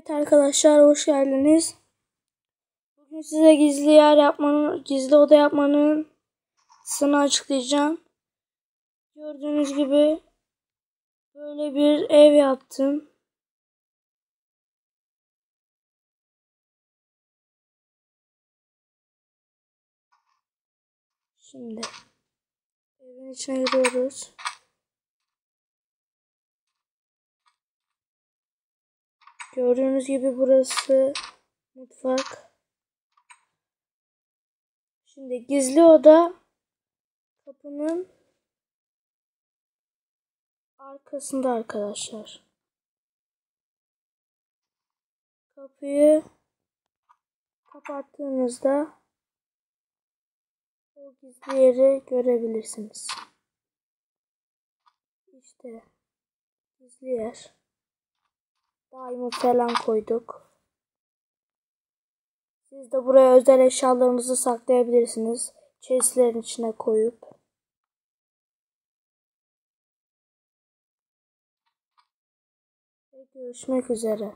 Evet arkadaşlar hoş geldiniz. Bugün size gizli yer yapmanın, gizli oda yapmanın sını açıklayacağım. Gördüğünüz gibi böyle bir ev yaptım. Şimdi evin içine giriyoruz. Gördüğünüz gibi burası mutfak. Şimdi gizli oda kapının arkasında arkadaşlar. Kapıyı kapattığınızda o gizli yeri görebilirsiniz. İşte gizli yer. Daima falan koyduk. Siz de buraya özel eşyalarınızı saklayabilirsiniz. Chestlerin içine koyup. Ve görüşmek üzere.